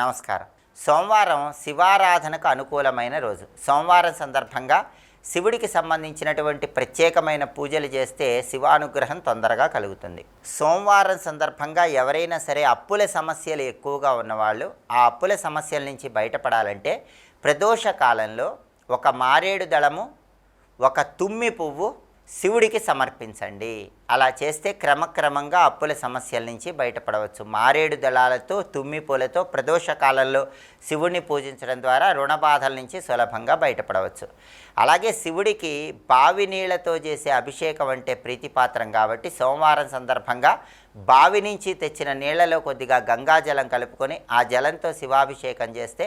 నమస్కారం. సోమవారం శివారాధనకు అనుకూలమైన రోజు. సోమవారం సందర్భంగా శివుడికి సంబంధించినటువంటి ప్రత్యేకమైన పూజలు చేస్తే శివానుగ్రహం తొందరగా కలుగుతుంది. సోమవారం సందర్భంగా ఎవరైనా సరే అప్పుల సమస్యలు ఎక్కువగా ఉన్నవాళ్ళు ఆ అప్పుల సమస్యల నుంచి బయటపడాలంటే ప్రదోష కాలంలో ఒక మారేడు దళము ఒక తుమ్మి పువ్వు శివుడికి సమర్పించండి. అలా చేస్తే క్రమక్రమంగా అప్పుల సమస్యల నుంచి బయటపడవచ్చు. మారేడు దళాలతో తుమ్మి పూలతో ప్రదోష కాలంలో శివుడిని పూజించడం ద్వారా రుణ బాధల నుంచి సులభంగా బయటపడవచ్చు. అలాగే శివుడికి బావి నీళ్ళతో చేసే అభిషేకం అంటే ప్రీతిపాత్రం కాబట్టి సోమవారం సందర్భంగా బావి నుంచి తెచ్చిన నీళ్ళలో కొద్దిగా గంగాజలం కలుపుకొని ఆ జలంతో శివాభిషేకం చేస్తే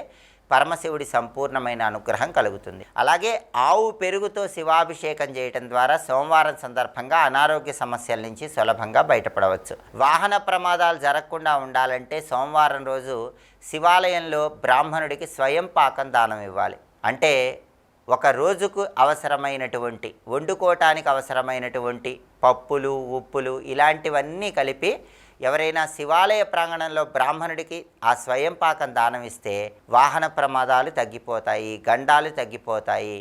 పరమశివుడి సంపూర్ణమైన అనుగ్రహం కలుగుతుంది. అలాగే ఆవు పెరుగుతో శివాభిషేకం చేయటం ద్వారా సోమవారం సందర్భంగా అనారోగ్య సమస్యల నుంచి సులభంగా బయటపడవచ్చు. వాహన ప్రమాదాలు జరగకుండా ఉండాలంటే సోమవారం రోజు శివాలయంలో బ్రాహ్మణుడికి స్వయం పాకం దానం ఇవ్వాలి. అంటే ఒక రోజుకు అవసరమైనటువంటి వండుకోవటానికి అవసరమైనటువంటి పప్పులు ఉప్పులు ఇలాంటివన్నీ కలిపి ఎవరైనా శివాలయ ప్రాంగణంలో బ్రాహ్మణుడికి ఆ స్వయం పాకం దానం ఇస్తే వాహన ప్రమాదాలు తగ్గిపోతాయి గండాలు తగ్గిపోతాయి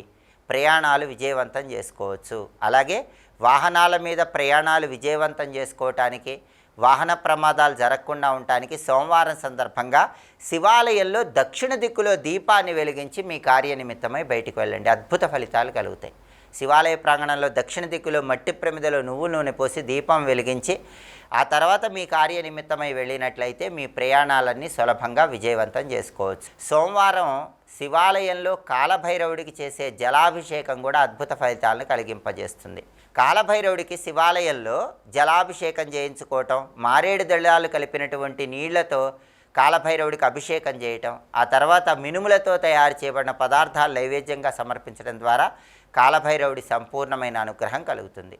ప్రయాణాలు విజయవంతం చేసుకోవచ్చు. అలాగే వాహనాల మీద ప్రయాణాలు విజయవంతం చేసుకోవటానికి వాహన ప్రమాదాలు జరగకుండా ఉండటానికి సోమవారం సందర్భంగా శివాలయంలో దక్షిణ దిక్కులో దీపాన్ని వెలిగించి మీ కార్యనిమిత్తమై బయటికి వెళ్ళండి. అద్భుత ఫలితాలు కలుగుతాయి. శివాలయ ప్రాంగణంలో దక్షిణ దిక్కులో మట్టి ప్రమిదలో నువ్వు నూనె పోసి దీపం వెలిగించి ఆ తర్వాత మీ కార్యనిమిత్తమై వెళ్ళినట్లయితే మీ ప్రయాణాలన్నీ సులభంగా విజయవంతం చేసుకోవచ్చు. సోమవారం శివాలయంలో కాలభైరవుడికి చేసే జలాభిషేకం కూడా అద్భుత ఫలితాలను కలిగింపజేస్తుంది. కాలభైరవుడికి శివాలయంలో జలాభిషేకం చేయించుకోవటం మారేడు దళాలు కలిపినటువంటి నీళ్ళతో కాలభైరవుడికి అభిషేకం చేయటం ఆ తర్వాత మినుములతో తయారు చేయబడిన పదార్థాలు నైవేద్యంగా సమర్పించడం ద్వారా కాలభైరవుడి సంపూర్ణమైన అనుగ్రహం కలుగుతుంది.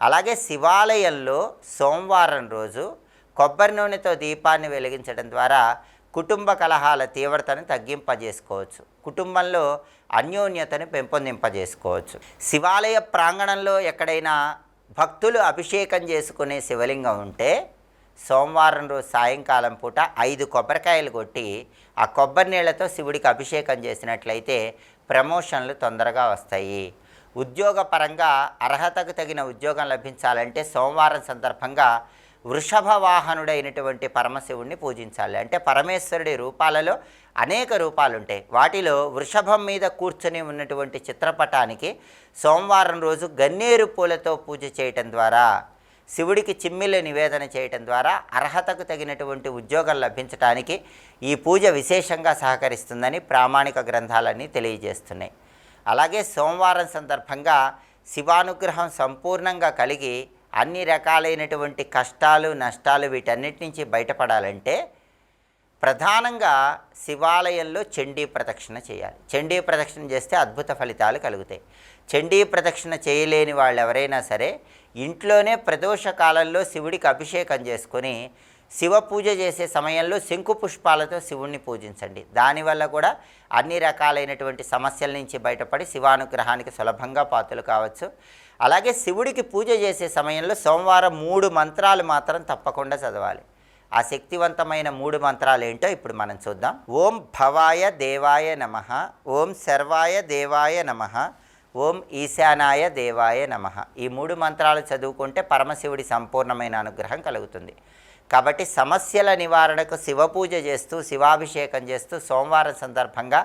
అలాగే శివాలయంలో సోమవారం రోజు కొబ్బరి నూనెతో దీపాన్ని వెలిగించడం ద్వారా కుటుంబ కలహాల తీవ్రతను తగ్గింపజేసుకోవచ్చు. కుటుంబంలో అన్యోన్యతను పెంపొందింపజేసుకోవచ్చు. శివాలయ ప్రాంగణంలో ఎక్కడైనా భక్తులు అభిషేకం చేసుకునే శివలింగం ఉంటే సోమవారం రోజు సాయంకాలం పూట ఐదు కొబ్బరికాయలు కొట్టి ఆ కొబ్బరి నీళ్ళతో శివుడికి అభిషేకం చేసినట్లయితే ప్రమోషన్లు తొందరగా వస్తాయి. ఉద్యోగపరంగా అర్హతకు తగిన ఉద్యోగం లభించాలంటే సోమవారం సందర్భంగా వృషభ వాహనుడైనటువంటి పరమశివుణ్ణి పూజించాలి. అంటే పరమేశ్వరుడి రూపాలలో అనేక రూపాలు ఉంటాయి వాటిలో వృషభం మీద కూర్చొని ఉన్నటువంటి చిత్రపటానికి సోమవారం రోజు గన్నేరు పూలతో పూజ చేయటం ద్వారా శివుడికి చిమ్మిళ్ళు నివేదన చేయటం ద్వారా అర్హతకు తగినటువంటి ఉద్యోగం లభించటానికి ఈ పూజ విశేషంగా సహకరిస్తుందని ప్రామాణిక గ్రంథాలన్నీ తెలియజేస్తున్నాయి. అలాగే సోమవారం సందర్భంగా శివానుగ్రహం సంపూర్ణంగా కలిగి అన్ని రకాలైనటువంటి కష్టాలు నష్టాలు వీటన్నిటి నుంచి బయటపడాలంటే ప్రధానంగా శివాలయంలో చండీ ప్రదక్షిణ చేయాలి. చండీ ప్రదక్షిణ చేస్తే అద్భుత ఫలితాలు కలుగుతాయి. చండీ ప్రదక్షిణ చేయలేని వాళ్ళు ఎవరైనా సరే ఇంట్లోనే ప్రదోష కాలంలో శివుడికి అభిషేకం చేసుకొని శివ పూజ చేసే సమయంలో శంకు పుష్పాలతో శివుణ్ణి పూజించండి. దానివల్ల కూడా అన్ని రకాలైనటువంటి సమస్యల నుంచి బయటపడి శివానుగ్రహానికి సులభంగా పాత్రలు కావచ్చు. అలాగే శివుడికి పూజ చేసే సమయంలో సోమవారం మూడు మంత్రాలు మాత్రం తప్పకుండా చదవాలి. ఆ శక్తివంతమైన మూడు మంత్రాలు ఏంటో ఇప్పుడు మనం చూద్దాం. ఓం భవాయ దేవాయ నమ ఓం సర్వాయ దేవాయ నమ ఓం ఈశానాయ దేవాయ నమ. ఈ మూడు మంత్రాలు చదువుకుంటే పరమశివుడి సంపూర్ణమైన అనుగ్రహం కలుగుతుంది. కాబట్టి సమస్యల నివారణకు శివ పూజ చేస్తూ శివాభిషేకం చేస్తూ సోమవారం సందర్భంగా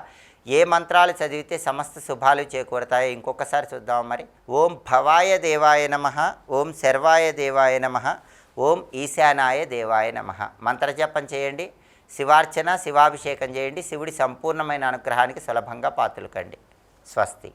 ఏ మంత్రాలు చదివితే సమస్త శుభాలు చేకూరతాయో ఇంకొకసారి చూద్దాం మరి. ఓం భవాయ దేవాయ నమ ఓం శర్వాయ దేవాయ నమ ఓం ఈశానాయ దేవాయ నమ. మంత్రజపం చేయండి శివార్చన శివాభిషేకం చేయండి శివుడి సంపూర్ణమైన అనుగ్రహానికి సులభంగా పాతులు కండి. స్వస్తి.